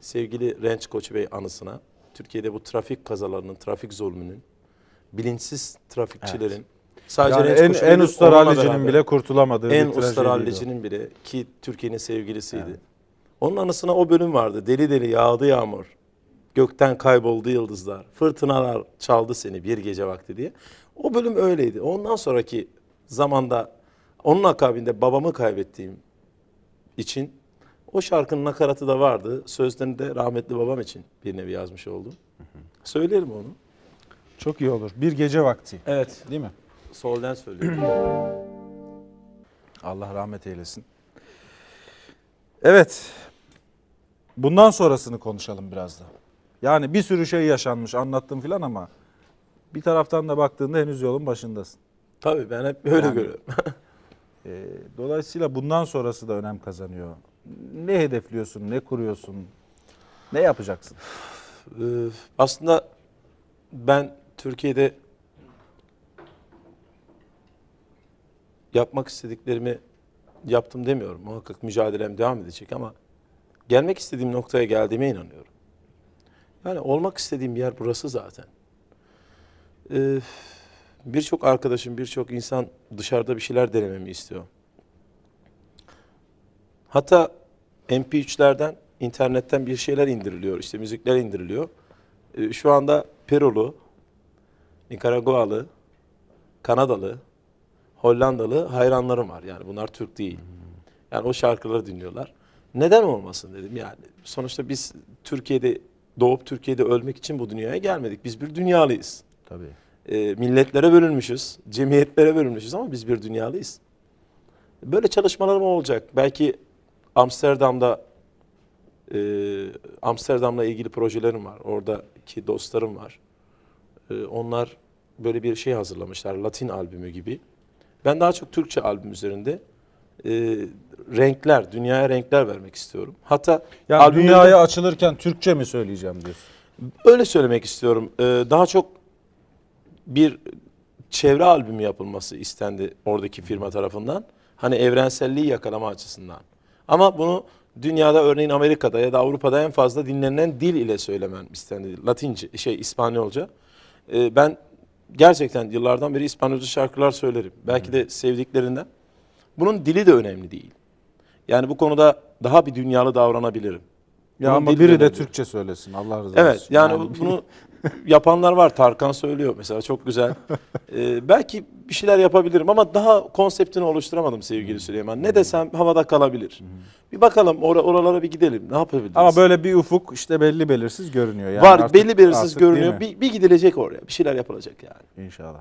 sevgili Renç Koç Bey anısına Türkiye'de bu trafik kazalarının, trafik zulmünün, bilinçsiz trafikçilerin sadece Yani Renç en, Koç'un en usta rallicinin bile kurtulamadığı en bir usta rallicinin bile ki Türkiye'nin sevgilisiydi. Onun anısına o bölüm vardı. Deli deli yağdı yağmur. Gökten kayboldu yıldızlar. Fırtınalar çaldı seni bir gece vakti diye. O bölüm öyleydi. Ondan sonraki zamanda onun akabinde babamı kaybettiğim için o şarkının nakaratı da vardı. Sözlerini de rahmetli babam için bir nevi yazmış oldum. Söylerim onu. Çok iyi olur. Bir gece vakti. Evet. Değil mi? Solden söylüyorum. Allah rahmet eylesin. Evet. Bundan sonrasını konuşalım biraz da. Yani bir sürü şey yaşanmış anlattım filan ama bir taraftan da baktığında henüz yolun başındasın. Tabii ben hep böyle Yani- görüyorum. Ee, dolayısıyla bundan sonrası da önem kazanıyor. Ne hedefliyorsun, ne kuruyorsun, ne yapacaksın? Aslında ben Türkiye'de yapmak istediklerimi yaptım demiyorum. Muhakkak mücadelem devam edecek ama gelmek istediğim noktaya geldiğime inanıyorum. Yani olmak istediğim yer burası zaten. Ee, birçok arkadaşım, birçok insan dışarıda bir şeyler denememi istiyor. Hatta MP3'lerden, internetten bir şeyler indiriliyor, işte müzikler indiriliyor. Ee, Şu anda Perulu, Nikaragualı, Kanadalı, Hollandalı hayranlarım var. Yani bunlar Türk değil. Yani o şarkıları dinliyorlar. Neden olmasın dedim yani. Sonuçta biz Türkiye'de doğup Türkiye'de ölmek için bu dünyaya gelmedik. Biz bir dünyalıyız. Tabii. Ee, milletlere bölünmüşüz, cemiyetlere bölünmüşüz ama biz bir dünyalıyız. Böyle çalışmalarım olacak. Belki Amsterdam'da e, Amsterdam'la ilgili projelerim var. Oradaki dostlarım var. E, onlar böyle bir şey hazırlamışlar. Latin albümü gibi. Ben daha çok Türkçe albüm üzerinde e, renkler, dünyaya renkler vermek istiyorum. Hatta Yani albümlerimde- dünyaya açılırken Türkçe mi söyleyeceğim diyorsun? Öyle söylemek istiyorum. Ee, daha çok bir çevre albümü yapılması istendi oradaki firma tarafından. Hani evrenselliği yakalama açısından. Ama bunu dünyada örneğin Amerika'da ya da Avrupa'da en fazla dinlenen dil ile söylemem istendi. Latince, şey İspanyolca. Ee, ben gerçekten yıllardan beri İspanyolca şarkılar söylerim. Belki de sevdiklerinden. Bunun dili de önemli değil. Yani bu konuda daha bir dünyalı davranabilirim. Ya Bunun ama biri de önemli. Türkçe söylesin Allah razı olsun. Evet yani, bu- bunu yapanlar var. Tarkan söylüyor mesela çok güzel. Ee, belki bir şeyler yapabilirim ama daha konseptini oluşturamadım sevgili Süleyman. Ne desem havada kalabilir. Bir bakalım or- oralara bir gidelim. Ne yapabiliriz? Ama böyle bir ufuk işte belli belirsiz görünüyor. Yani var artık- belli belirsiz artık görünüyor. Bir, bir gidilecek oraya. Bir şeyler yapılacak yani. İnşallah.